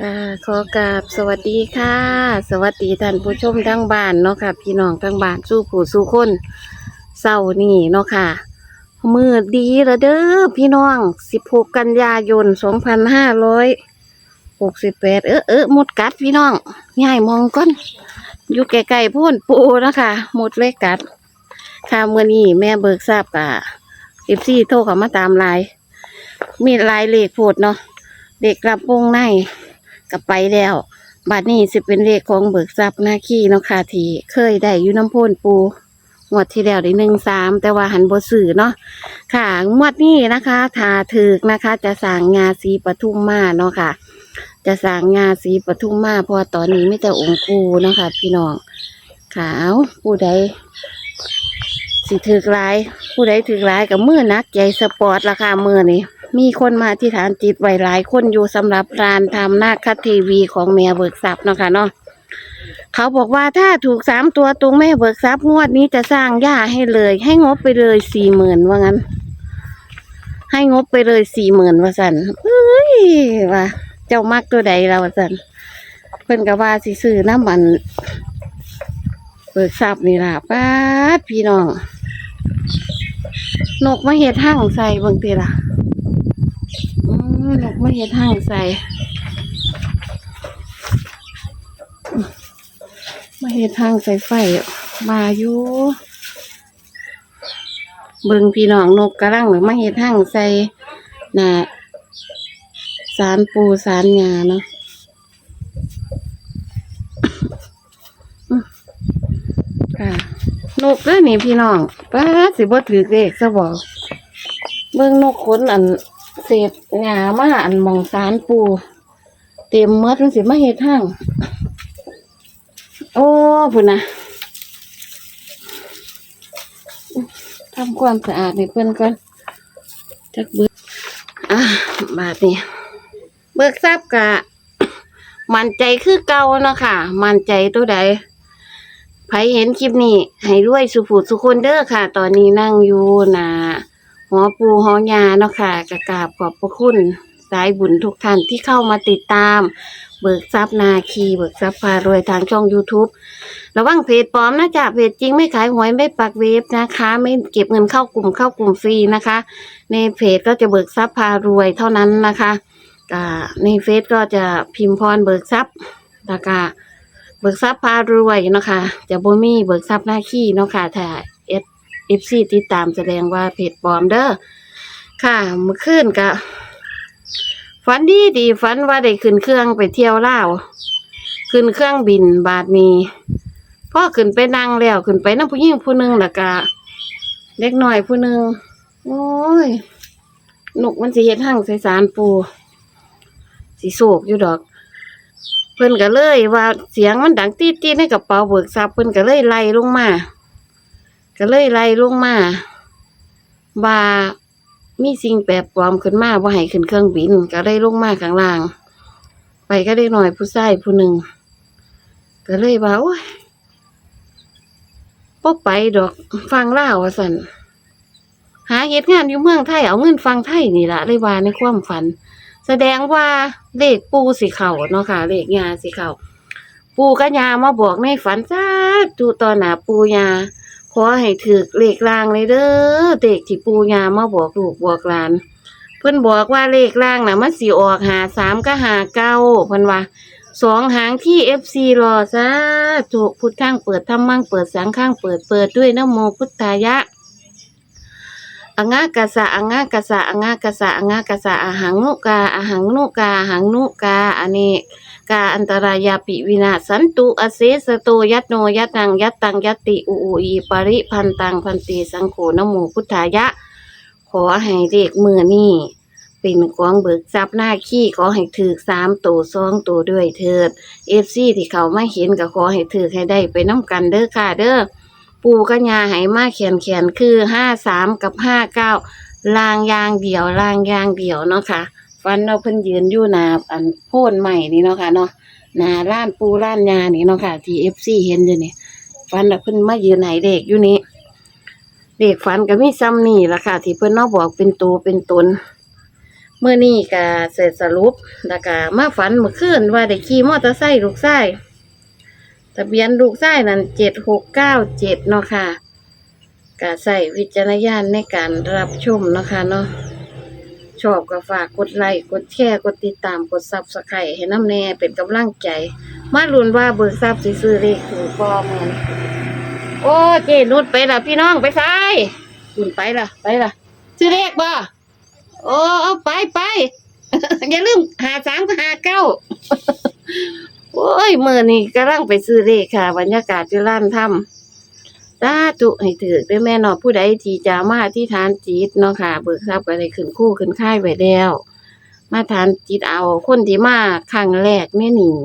ค่ะขอกราบสวัสดีค่ะ สวัสดีท่านผู้ชมทั้งบ้านเนาะค่ะ พี่น้องทั้งบ้านสู้ผู้สู้คนเศร้านี่เนาะค่ะ มือดีแล้วเด้อพี่น้อง16กันยายน2568เออเออหมดกัดพี่น้องง่ายมองก่อนอยู่ไกลๆโพ่นปูนะคะหมดเลยกัด ค่ะเมื่อนี้แม่เบิกทราบกับเอฟซีโทรเข้ามาตามไลน์มีไลน์เลขโพดเนาะเด็กรับวงใน กับไปแล้วบัดนี้สิเป็นเลขของเบิกทรัพย์หน้าขี้เนาะค่ะที่เคยได้อยู่น้ำพ่นปูงวดที่แล้วได้หนึ่งสามแต่ว่าหันบสื่อเนาะค่ะงวดนี้นะคะทาถึกนะคะ จะสั่งงาสีปทุมมาเนาะค่ะ จะสั่งงาสีปทุมมาเพราะว่าตอนนี้ไม่แต่องค์ปูเนาะค่ะพี่น้องขาวผู้ใดสิถือกลาย ผู้ใดถือกลายกับมือนักใหญ่สปอร์ตราคามือนี่ มีคนมาที่ฐานจิตไว้หลายคนอยู่สำหรับร้านทำนาคคัดทีวีของแม่เบิกทรัพย์เนาะค่ะเนาะเขาบอกว่าถ้าถูกสามตัวตรงแม่เบิกทรัพย์งวดนี้จะสร้างหญ้าให้เลย ให้งบไปเลยสี่หมื่นว่างั้น ให้งบไปเลยสี่หมื่นว่าสันเอ้ยว่าเจ้ามักตัวใดเราว่าสันเพิ่นก็ว่าสิซื้อน้ำมัน เบิกทรัพย์นี่ล่ะป้าพี่น้องนกมาเห็ดห้างใส่บางทีล่ะ อืมนกมาเห็ดห้างใส่ มาเห็ดห้างใส่ไฟมาอยู่เบิ่งพี่น้องนกกระรังหรือมาเห็ดห้างใส่น่ะสารปูสารงาเนาะค่ะนกเด้อนี่พี่น้องป้าสิบ่ถือเลขซะบ่เบิ่งนกขนอัน เศษหญ้ามาอันมองสารปูเต็มเมดมันสิมาเฮ็ดทางโอ้พุ่นน่ะทำความสะอาดให้เพิ่อนก่อนจักเบิดอะบาดนี้เบิกทราบกะ มั่นใจคือเก่าเนาะค่ะ มั่นใจตัวใดใครเห็นคลิปนี้ ให้รวยสุขสุขคนเด้อค่ะ ตอนนี้นั่งอยู่นา อปูหอยาเนาะค่ะกระกราบขอบพระคุณสายบุญทุกท่านที่เข้ามาติดตาม เบิกทรัพย์นาคีเบิกทรัพย์พารวยทางช่อง YouTube ระวังเพจปลอมนะจ๊ะเพจจริงไม่ขายหวยไม่ปักเวฟนะคะ ไม่เก็บเงินเข้ากลุ่มเข้ากลุ่มฟรีนะคะ ในเพจก็จะเบิกทรัพย์พารวยเท่านั้นนะคะในเฟซก็จะพิมพ์พรเบิกทรัพย์แล้วก็เบิกทรัพย์พารวยเนาะค่ะจะบ่มีเบิกทรัพย์หน้าขี้เนาะค่ะถ้า เอฟซีติดตามแสดงว่าเพจปลอมเด้อค่ะเมื่อคืนก็ฝันดีดีฝันว่าได้ขึ้นเครื่องไปเที่ยวลาวขึ้นเครื่องบินบาทนี้พ่อขึ้นไปนั่งแล้วขึ้นไปนั่งผู้หญิงผู้หนึงแล้วก็เล็กน้อยผู้หนึงโอ้ยนกมันสิเฮ็ดหั่งใส่สารปูสิโศกอยู่ดอก เพิ่นก็เลยว่าเสียงมันดังตีดๆในกระเป๋าเบิกทรัพย์เพิ่นก็เลยไล่ลงมา ก็เลยไล่ลงมาว่ามีสิ่งแปลกปลอมขึ้นมาว่าให้ขึ้นเครื่องบิน ก็เลยลงมาข้างล่าง ไปก็ได้หน่อยผู้ชายผู้หนึ่งก็เลยว่าโอ้ยบ่ไปดอกฟังเล่าว่าสันหาเหตุงานอยู่เมืองไทยเอาเงินฟังไทยนี่ละเลยว่าในความฝัน แสดงว่าเลขปูสิเข่าเนาะค่ะเลขยาสิเข่าปูกับยามาบอกในฝันจ้าดูตอนหนาปูยา ขอให้ถือเลขล่างเลยเด้อเด็กที่ปูยามาบอกลูกบอกหลาน เพิ่นบอกว่าเลขล่างนะมันสิออกหาสามก็หาเก้าเพิ่นว่าสองหางที่เอฟซีรอซาถูกพุทธข้างเปิดทำมั่งเปิดสังข้างเปิดเปิดด้วยนโมพุทธายะอังงากะสะอังงากะสะอังงากะสะอังงากะสะอาหังนุกาอาหังนุกาอาหังนุกาอันนี้ กาอันตรายาปิวินาสันตุอเสสโตยัตโนยัตตังยัตตังยัตติอุอุอีปริพันตังพันติสังโฆนโมพุทธายะ ขอให้เด็กมือนี่เป็นของเบิกทรัพย์หน้าขี้ขอให้ถือสามตัวสองตัวด้วยเถิดเอฟซีที่เขาไม่เห็นก็ขอให้ถือให้ได้ไปน้ำกันเด้อค่ะเด้อปูกัญญาไหมาเขียนเขียนคือห้าสามกับห้าเก้าลางยางเดี่ยวลางยางเดี่ยวเนาะค่ะ ฟันเราเพิ่นยืนอยู่หนาอันโพนใหม่นี่เนาะค่ะเนาะหนาร้านปูร้านยานี่เนาะค่ะที่เอฟซีเห็นอยู่นี่ฟันเราเพิ่นมายืนไหนเด็กอยู่นี่เด็กฟันก็มีซ้ำนี่ละค่ะ ที่เพิ่นเนาะบอกเป็นตัวเป็นตนเมื่อนี้ก็เสร็จสรุปแล้วก็มาฝันเมื่อคืนว่าได้ขี่มอเตอร์ไซค์ลูกชายทะเบียนลูกชายนั่นเจ็ดหกเก้าเจ็ดเนาะค่ะก็ใส่วิจารณญาณในการรับชมเนาะค่ะเนาะ ชอบก็ฝากกดไลค์กดแชร์กดติดตามกดซับสไครต์ให้น้ำแน่เป็นกำลังใจ มาลุ้นว่าเบิกทรัพย์สิซื้อเลขถูกบ่แม่นโอ้เจนุดไปละพี่น้องไปซ้ายคุณไปละไปละซื้อเลขบ่โอ้เอาไปไปอย่าลืมหาสามหาเก้าโอ้ยเมื่อนี้กำลังไปซื้อเลขค่ะ บรรยากาศที่ร้านทำาธุให้ถือด้วยแม่เนอผู้ใดที่จะมาที่ฐานจิตเนาะค่ะ เบิกทรัพย์ก็ได้ขึ้นคู่ขึ้นค่ายไว้แล้ว มาฐานจิตเอาคนที่มาครั้งแรกเนี่ยนี่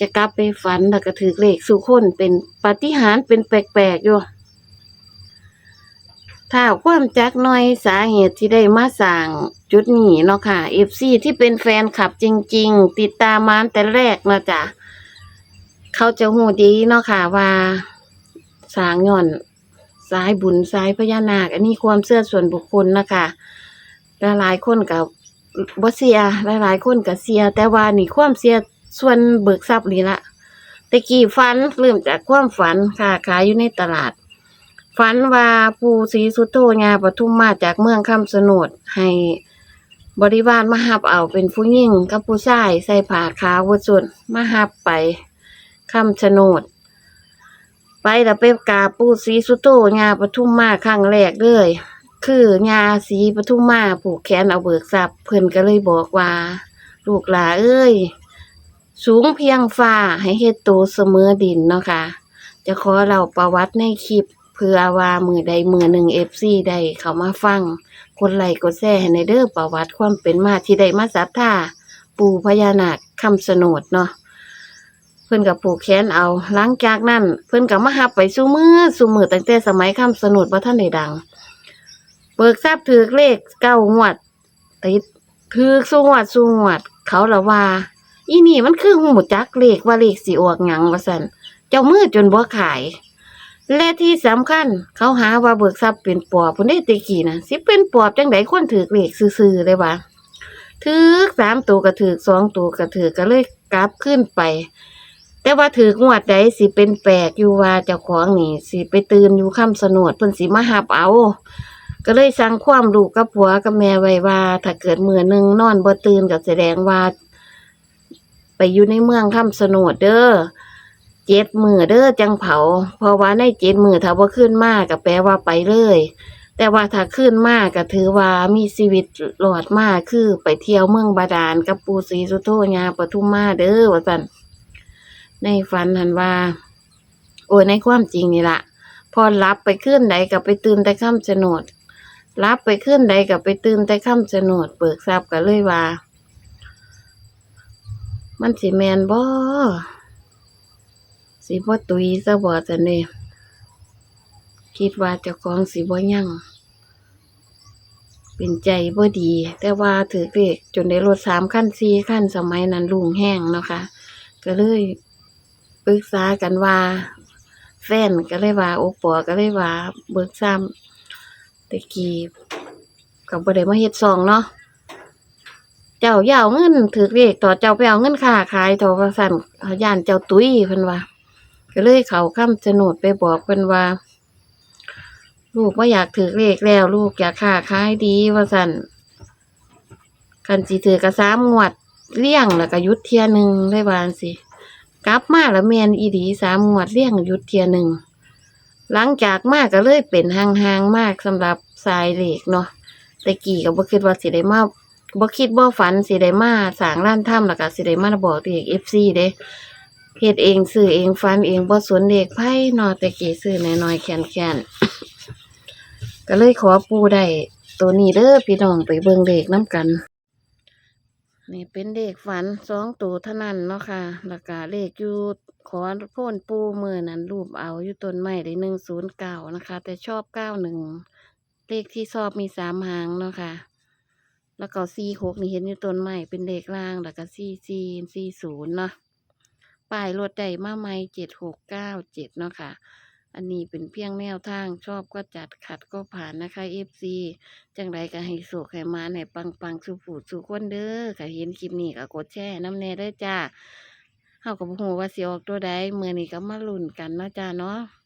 จะกลับไปฝันแล้วก็ถือเลขสู่คนเป็นปาฏิหาริย์เป็นแปลกๆอยู่ถ้าความจักหน่อยสาเหตุที่ได้มาสั่งจุดนี้เนาะค่ะ FC ที่เป็นแฟนคลับจริง ๆ ติดตามมาแต่แรกเนาะจ้ะเขาจะหูดีเนาะค่ะว่า สร้างย่อนสายบุญสายพญานาค อันนี้ความเชื่อส่วนบุคคลนะคะหลายๆคนกับบเสียหลายๆคนกับเสีย แต่ว่านี่ความเสียส่วนเบิกทรัพย์นี่ละตะกี้ฝันเริ่มจากความฝันค่ะขายอยู่ในตลาด ฝันว่าปูศรีสุโธญาปทุมมาจากเมืองคำสนดให้บริวารมาหับเอาเป็นผู้หญิงกับผู้ชายใส่ผ้าขาววสุดมาหับไปคำชะโนด ไปแล้วไปกาปู่ศรีสุโธญาปทุมมาครั้งแรกเลย คือญาศรีปทุมมาผูกแขนเอาเบิกทรัพย์เพิ่นก็เลยบอกว่า ลูกหลาเอ้ย สูงเพียงฟ้าให้เฮ็ดโตเสมอดินเนาะค่ะ จะขอเล่าประวัติในคลิปเพื่อว่ามือใดมือหนึ่งเอฟซีได้เขามาฟังคนไหลค์กดแชร์ให้ในเด้อประวัติความเป็นมาที่ได้มาศรัทธาปู่พญานาคคำสนดเนาะ เพิ่นกับปู่แขนเอา หลังจากนั้น เพิ่นกับมาหับไปสู้มือสู้มือตั้งแต่สมัยคำสนุดบ่ท่านได้ดัง เบิกทราบถือเลขเก้างวดติดถือสู้งวดสู้งวด เขาละว่า อีนี่มันคือหูจักเลขว่าเลขสิออกหยังว่าซั่นเจ้ามือจนบ่ขายและที่สำคัญ เขาหาว่าเบิกทรัพย์เป็นปอบพุ่นได้ตะกี้นะสิเป็นปอบจังไดคนถือเลขซื่อๆเลยว่าถือสามตัวก็ถือสองตัวก็ถือก็เลยกลับขึ้นไป แต่ว่าถืองวดใดสิเป็นแปลกอยู่ว่าเจ้าของนี่สิไปตื่นอยู่ค่ำสนวดเพิ่นสิมาหับเอา ก็เลยสั่งความลูกกับผัวกับแม่ไว้ว่า ถ้าเกิดมื้อหนึงนอนบ่ตื่นก็แสดงว่า ไปอยู่ในเมืองค่ำสนวดเด้อเจ็ดมือเด้อจังเผา เพราะว่าในเจ็ดมือถ้าว่าขึ้นมากก็แปลว่าไปเลย แต่ว่าถ้าขึ้นมากก็ถือว่ามีชีวิตหลอดมากคือไปเที่ยวเมืองบาดาลกับปูศรีสุโธญาปทุมมาเด้อว่าสัน ในฝันหันว่า โอ้ยในความจริงนี่ละพอรับไปขึ้นใดกับไปตื่นแต่ค่ำสนดรับไปขึ้นใดกับไปตื่นแต่ค่ำสนดเบิกทรัพย์ก็เลยว่า มันสิแมนบ่สิบ่ตุยซะบ่จันเด้คิดว่าเจ้าของสิบ่ยั่งเป็นใจบ่ดี แต่ว่าถือเลขจนได้รถสามขั้นสี่ขั้นสมัยนั้นลุงแห้งเนาะค่ะก็เลย ปรึกษากันว่า แฟนก็เลยว่า โอปอก็เลยว่า เบิกซ้ำตะกี้ก็บ่ได้มาเฮ็ดซองเนาะเจ้าอย่าเอาเงินถือเลขต่อเจ้าไปเอาเงินค่าขายต่อว่าสั่นขาย่านเจ้าตุ้ยเพิ่นว่าก็เลยเขาคำโฉนดไปบอกเพิ่นว่า ลูกว่าอยากถือเลขแล้ว ลูกอยากค้าขายดีว่าสั่นคันสิถือกระซ้ำงวดเลี้ยงแล้วก็ยุดเทียหนึ่งได้วาจั่งสิ กลับมาแล้วแมนอีดีสามงวดเลี้ยงหยุดเทียหนึ่งหลังจากมากก็เลยเป็นห่างๆมากสำหรับสายเหลขเนาะแต่กี้ก็บ่คิดว่าสิได้มาบ่คิดบ่ฝันสิได้มาสร้างร้านถ้ำแล้วก็สิได้มาบอกตัวเลข FC เด้เฮ็ดเองซื้อเองฟันเองบ่สนเด็กไพ่นอแต่กี่ซื้อน้อยๆแค้นๆก็เลยขอปูได้ตัวนี้เด้อพี่น้องไปเบิ่งเลขน้ำกัน นี่เป็นเลขฝันสองตัวเท่านั้นเนาะค่ะแล้วก็เลขอยู่ขอโพ่นปูมือนั้นรูปเอาอยู่ต้นไม้ได้หนึ่งศูนย์เก้านะคะ แต่ชอบเก้าหนึ่งเลขที่ชอบมีสามหางเนาะค่ะ แล้วก็สี่หกนี่เห็นอยู่ต้นไม้เป็นเลขล่างแล้วก็สี่สี่สี่ศูนย์เนาะป้ายรถได้มาใหม่เจ็ดหกเก้าเจ็ดเนาะค่ะ อันนี้เป็นเพียงแนวทางชอบก็จัดขัดก็ผ่านนะคะเอฟซีจังไรก็ให้โศกให้มาให้ปังปังสุผูสุคนเด้อค่ะเห็นคลิปนี้ก็กดแช่น้ำแน่ได้จ้าเฮากับหูว่าสิออกตัวใดเมื่อนี้ก็มาลุ้นกันเนาะจ้าเนาะ